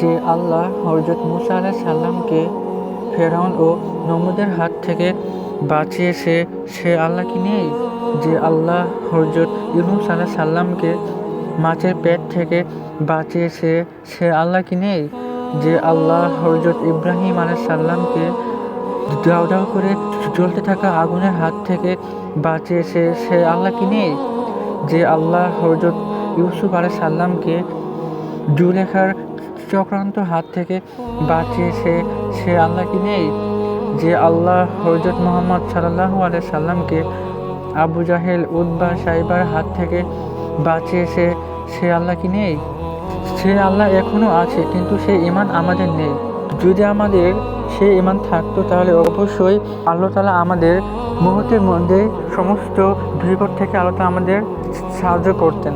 যে আল্লাহ হজরত মুসা আলাহ সাল্লামকে ফেরাউন ও নমুদের হাত থেকে বাঁচিয়েছে সে আল্লাহ কি নেই যে আল্লাহ হজরত ইউনুস আলাহ সাল্লামকে মাছের পেট থেকে বাঁচিয়েছে সে আল্লাহ কি নেই যে আল্লাহ হজরত ইব্রাহিম আলাহ সাল্লামকে দাও দাও করে জ্বলতে থাকা আগুনের হাত থেকে বাঁচিয়েছে সে আল্লাহ কি নেই যে আল্লাহ হজরত ইউসুফ আলাহ সাল্লামকে জুলেখার চক্রান্ত হাত থেকে বাঁচিয়েছে সে আল্লাহ কি নেই, যে আল্লাহ হজরত মোহাম্মদ সাল্লাহ আলাই সাল্লামকে আবু জাহেল উদ্বা সাইবার হাত থেকে বাঁচিয়েছে সে আল্লাহ কি নেই। সে আল্লাহ এখনও আছে, কিন্তু সে ইমান আমাদের নেই। যদি আমাদের সে ইমান থাকতো, তাহলে অবশ্যই আল্লাহ তালা আমাদের মুহূর্তের মধ্যে সমস্ত বিপদ থেকে আল্লাহ আমাদের সাহায্য করতেন।